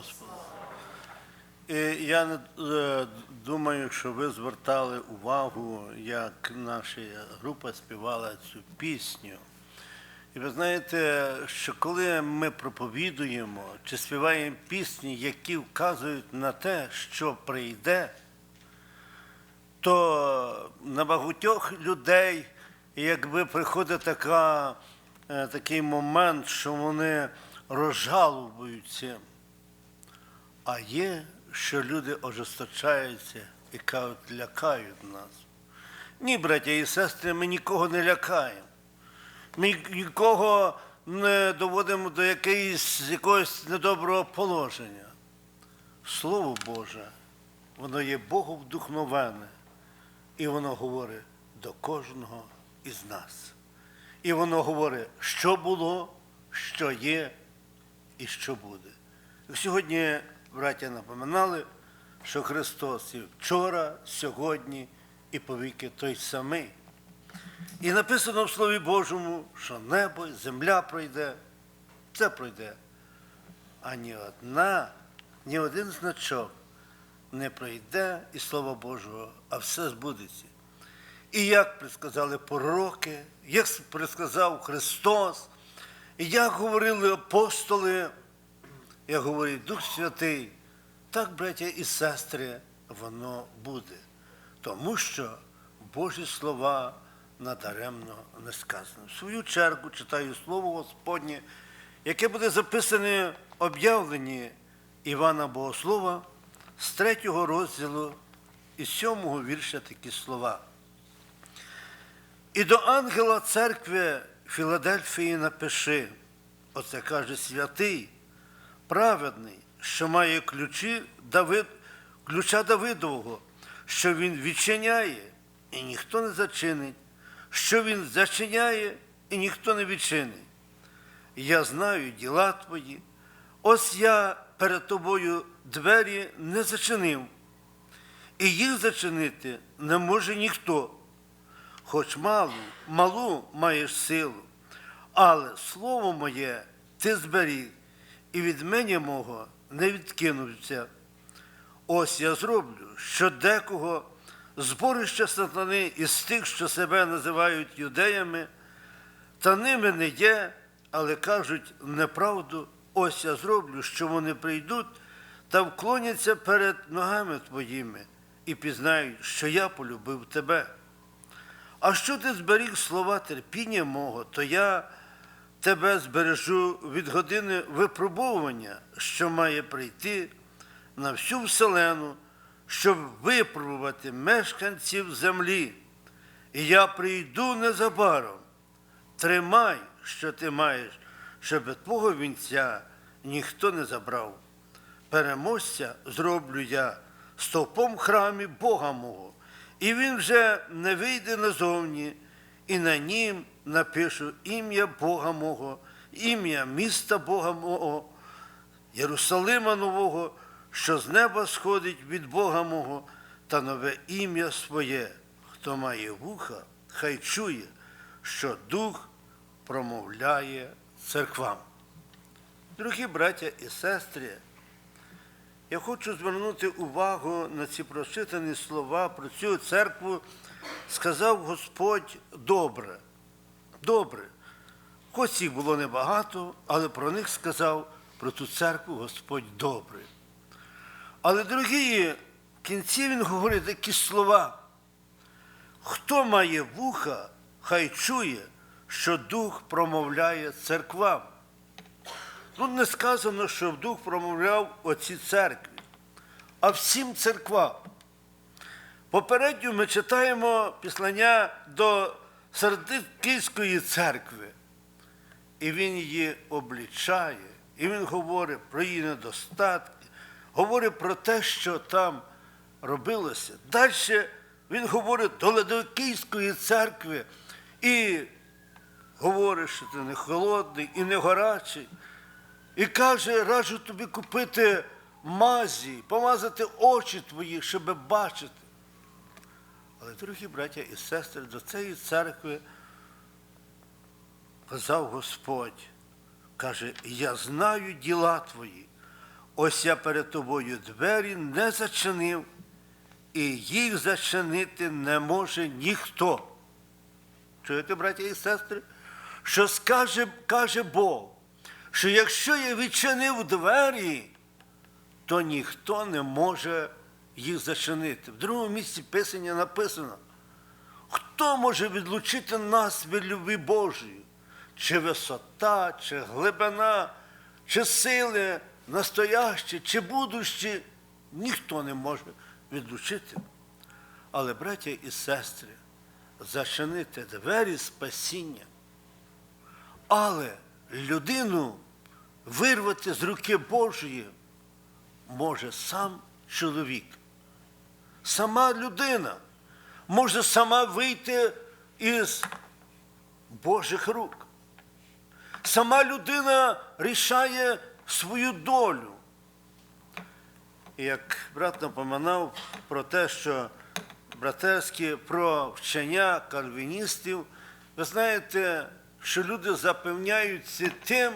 Господу. І я е, думаю, що ви звертали увагу, як наша група співала цю пісню. І ви знаєте, що коли ми проповідуємо чи співаємо пісні, які вказують на те, що прийде, то на багатьох людей, якби приходить така, е, такий момент, що вони розжалуються, а є, що люди ожесточаються і кажуть, лякають нас. Ні, браття і сестри, ми нікого не лякаємо. Ми нікого не доводимо до якоїсь, якогось недоброго положення. Слово Боже, воно є Богом вдухновене, і воно говорить до кожного із нас. І воно говорить, що було, що є і що буде. Сьогодні, браття, напоминали, що Христос і вчора, сьогодні і повіки той самий. І написано в Слові Божому, що небо і земля пройде, це пройде. А ні одна, ні один значок не пройде із Слова Божого, а все збудеться. І як предсказали пророки, як предсказав Христос, і як говорили апостоли, як говорить Дух Святий, так, браття і сестри, воно буде. Тому що Божі слова надаремно не сказано. В свою чергу читаю Слово Господнє, яке буде записане в об'явленні Івана Богослова з третього розділу і сьомого вірша такі слова. І до ангела церкви Філадельфії напиши, оце каже святий, праведний, що має ключі Давид, ключа Давидового, що він відчиняє, і ніхто не зачинить, що він зачиняє, і ніхто не відчинить. Я знаю діла твої, ось я перед тобою двері не зачинив, і їх зачинити не може ніхто хоч малу, малу маєш силу, але слово моє ти зберіг, і від мене мого не відкинувся. Ось я зроблю, що декого зборище сатани із тих, що себе називають юдеями, та ними не є, але кажуть неправду, ось я зроблю, що вони прийдуть та вклоняться перед ногами твоїми і пізнають, що я полюбив тебе. А що ти зберіг слова терпіння мого, то я тебе збережу від години випробовування, що має прийти на всю вселену, щоб випробувати мешканців землі. І я прийду незабаром. Тримай, що ти маєш, щоб твого вінця ніхто не забрав. Переможця зроблю я стовпом храмі Бога мого і він вже не вийде назовні, і на нім напишу ім'я Бога мого, ім'я міста Бога мого, Єрусалима Нового, що з неба сходить від Бога мого, та нове ім'я своє. Хто має вуха, хай чує, що Дух промовляє церквам. Дорогі браття і сестри, я хочу звернути увагу на ці прочитані слова про цю церкву, сказав Господь добре. Добре. Хоч їх було небагато, але про них сказав про ту церкву Господь добре. Але, дорогі, в кінці він говорить такі слова. Хто має вуха, хай чує, що Дух промовляє церквам. Тут не сказано, що Дух промовляв оці церкві, а всім церквам. Попередньо ми читаємо післання до Сердиківської церкви, і він її облічає, і він говорить про її недостатки, говорить про те, що там робилося. Далі він говорить до Ладокійської церкви і говорить, що ти не холодний і не горячий. І каже, раджу тобі купити мазі, помазати очі твої, щоб бачити. Але, дорогі браття і сестри, до цієї церкви казав Господь, каже, я знаю діла твої. ось я перед тобою двері не зачинив, і їх зачинити не може ніхто. Чуєте, браті і сестри? Що скаже, каже Бог, що якщо я відчинив двері, то ніхто не може їх зачинити. В другому місці Писання написано, хто може відлучити нас від любви Божої? Чи висота, чи глибина, чи сили настоящі, чи будущі, ніхто не може відлучити. Але, браття і сестри, зачинити двері спасіння, але людину вирвати з руки Божої може сам чоловік. Сама людина може сама вийти із Божих рук. Сама людина рішає свою долю. Як брат напоминав про те, що братерське про вчення кальвіністів, ви знаєте, що люди запевняються тим,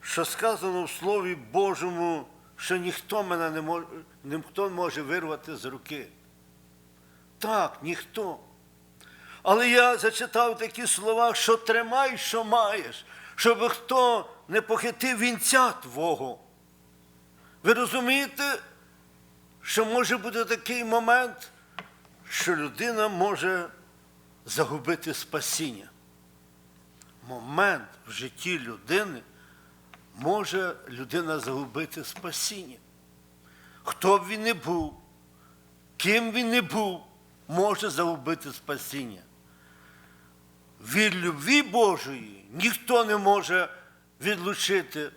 що сказано в Слові Божому, що ніхто мене не може, ніхто не може вирвати з руки. Так, ніхто. Але я зачитав такі слова, що тримай, що маєш, щоб хто не похитив вінця твого. Ви розумієте, що може бути такий момент, що людина може загубити спасіння. Момент в житті людини може людина загубити спасіння. Хто б він не був, ким він не був, може загубити спасіння. Від любві Божої ніхто не може відлучити,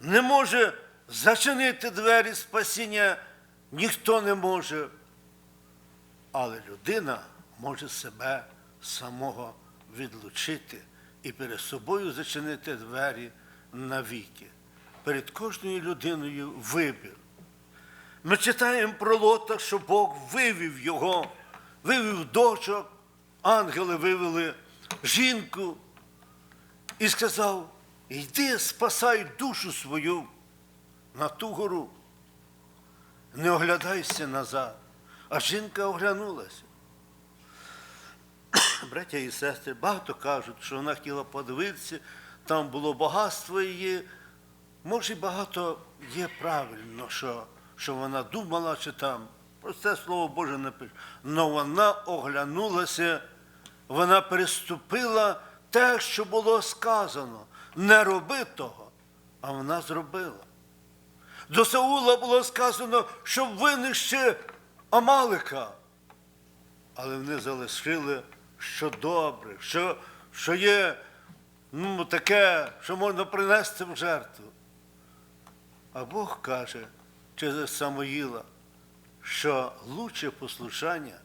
не може зачинити двері спасіння, ніхто не може. Але людина може себе самого відлучити і перед собою зачинити двері навіки. Перед кожною людиною вибір. Ми читаємо про Лота, що Бог вивів його, вивів дочок, ангели вивели жінку і сказав: йди, спасай душу свою на ту гору. Не оглядайся назад. А жінка оглянулася. Браття і сестри, багато кажуть, що вона хотіла подивитися, там було багатство її. Може, багато є правильно, що, що вона думала, чи там. Про це слово Боже не пише. Але вона оглянулася, вона переступила те, що було сказано. Не роби того, а вона зробила. До Саула було сказано, щоб винищи Амалика. Але вони залишили, що добре, що, що є ну, таке, що можна принести в жертву. А Бог каже через Самоїла, що лучше послушання,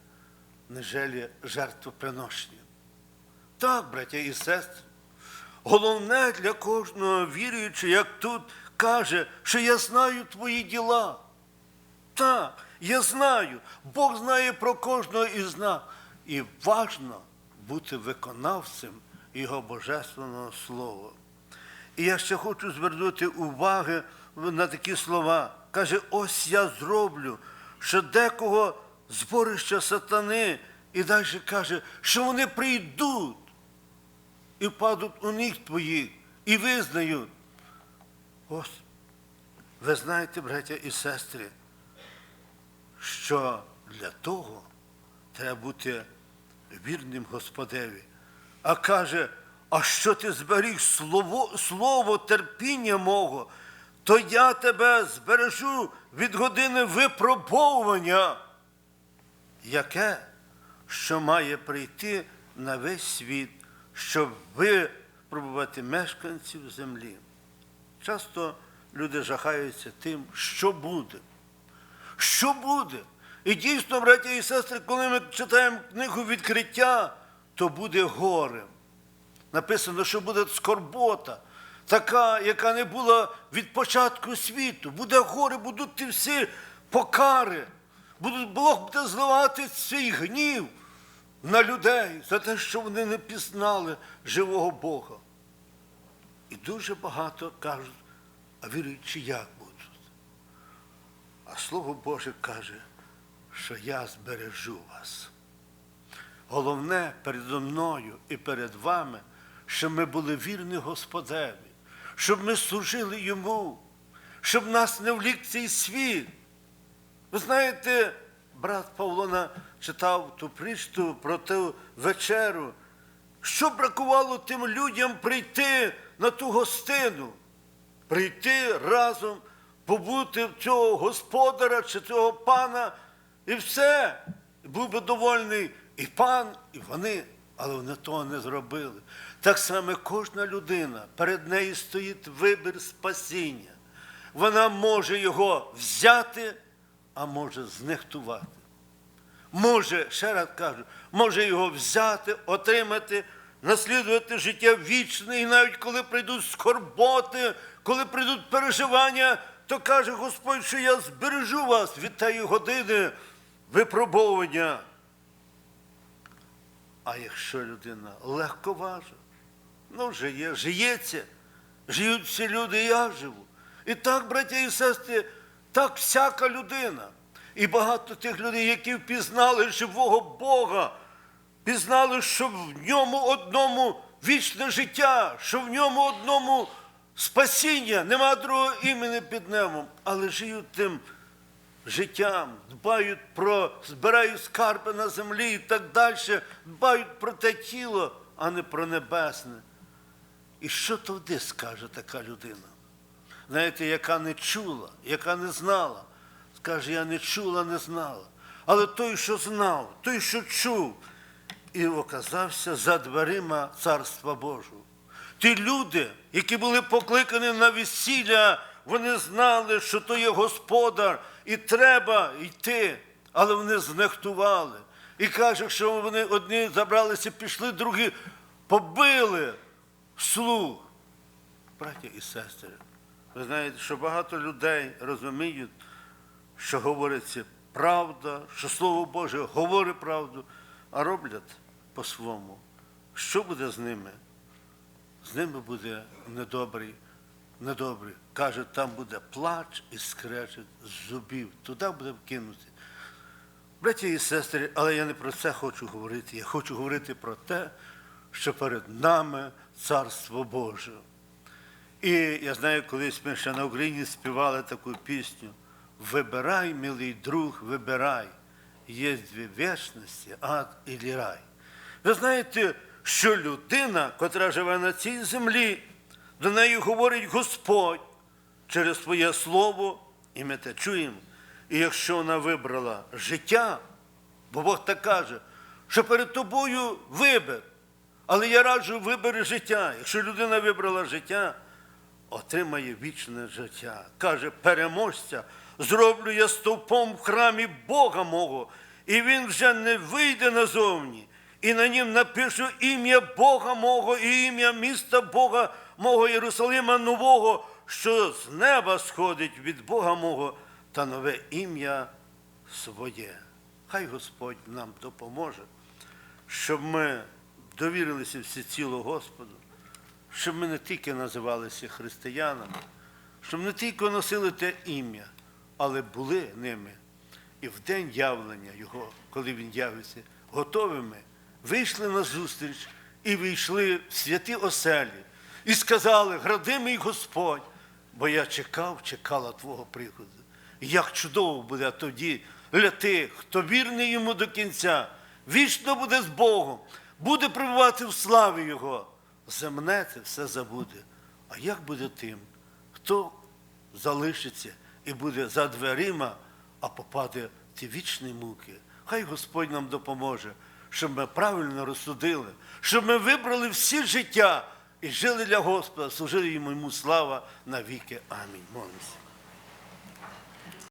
нежели жертвоприношення. Так, браття і сестри, головне для кожного віруючого, як тут каже, що я знаю твої діла. Так, я знаю, Бог знає про кожного із нас. І важно бути виконавцем Його Божественного Слова. І я ще хочу звернути увагу на такі слова. Каже, ось я зроблю, що декого зборище сатани, і далі каже, що вони прийдуть і впадуть у них твоїх, і визнають. Ось, ви знаєте, браття і сестри, що для того треба бути вірним Господеві. А каже, а що ти зберіг слово, слово терпіння мого, то я тебе збережу від години випробовування, яке, що має прийти на весь світ, щоб випробувати мешканців землі. Часто люди жахаються тим, що буде. Що буде? І дійсно, браті і сестри, коли ми читаємо книгу відкриття, то буде горе. Написано, що буде скорбота, така, яка не була від початку світу. Буде горе, будуть ті всі покари. Бог буде зливати свій гнів на людей за те, що вони не пізнали живого Бога. І дуже багато кажуть, а віруючи, як будуть? А Слово Боже каже, що я збережу вас. Головне передо мною і перед вами, щоб ми були вірні Господеві, щоб ми служили йому, щоб нас не влік цей світ. Ви знаєте, брат Павло читав ту притчу про ту вечеру. Що бракувало тим людям прийти на ту гостину, прийти разом, побути в цього господаря чи цього пана, і все. Був би довольний і пан, і вони, але вони того не зробили. Так само кожна людина, перед нею стоїть вибір спасіння. Вона може його взяти, а може знехтувати може, ще раз кажу, може його взяти, отримати, наслідувати життя вічне, і навіть коли прийдуть скорботи, коли прийдуть переживання, то каже Господь, що я збережу вас від тієї години випробовування. А якщо людина легковажа, ну, жиє, жиється, живуть всі люди, і я живу. І так, браття і сестри, так всяка людина. І багато тих людей, які впізнали живого Бога, пізнали, що в ньому одному вічне життя, що в ньому одному спасіння, нема другого імені під небом, але живуть тим життям, дбають про, збирають скарби на землі і так далі, дбають про те тіло, а не про небесне. І що тоді скаже така людина? Знаєте, яка не чула, яка не знала, скаже, я не чула, не знала. Але той, що знав, той, що чув, і оказався за дверима Царства Божого. Ті люди, які були покликані на весілля, вони знали, що то є господар, і треба йти, але вони знехтували. І каже, що вони одні забралися, пішли, другі побили слух. Браття і сестри, ви знаєте, що багато людей розуміють, що говориться правда, що Слово Боже говорить правду, а роблять по-своєму. Що буде з ними? З ними буде недобрий, недобрий. Каже, там буде плач і скрежет з зубів. Туди буде вкинути. Браті і сестри, але я не про це хочу говорити. Я хочу говорити про те, що перед нами Царство Боже. І я знаю, колись ми ще на Україні співали таку пісню. Вибирай, милий друг, вибирай. Є дві вічності, ад і рай. Ви знаєте, що людина, котра живе на цій землі, до неї говорить Господь через своє слово, і ми те чуємо. І якщо вона вибрала життя, бо Бог так каже, що перед тобою вибір. Але я раджу вибери життя. Якщо людина вибрала життя, отримає вічне життя. Каже, переможця, зроблю я стовпом в храмі Бога мого, і він вже не вийде назовні. І на нім напишу ім'я Бога мого і ім'я міста Бога мого Єрусалима Нового, що з неба сходить від Бога мого та нове ім'я своє. Хай Господь нам допоможе, щоб ми довірилися всеціло Господу, щоб ми не тільки називалися християнами, щоб не тільки носили те ім'я, але були ними. І в день явлення Його, коли Він явиться, готовими, вийшли на зустріч і вийшли в святі оселі, і сказали, гради мій Господь, бо я чекав, чекала Твого приходу. Як чудово буде тоді для тих, хто вірний йому до кінця, вічно буде з Богом, буде пребувати в славі Його. Земне це все забуде. А як буде тим, хто залишиться і буде за дверима, а попаде в ті вічні муки? Хай Господь нам допоможе, щоб ми правильно розсудили, щоб ми вибрали всі життя і жили для Господа, служили йому йому слава навіки. Амінь. Молимося.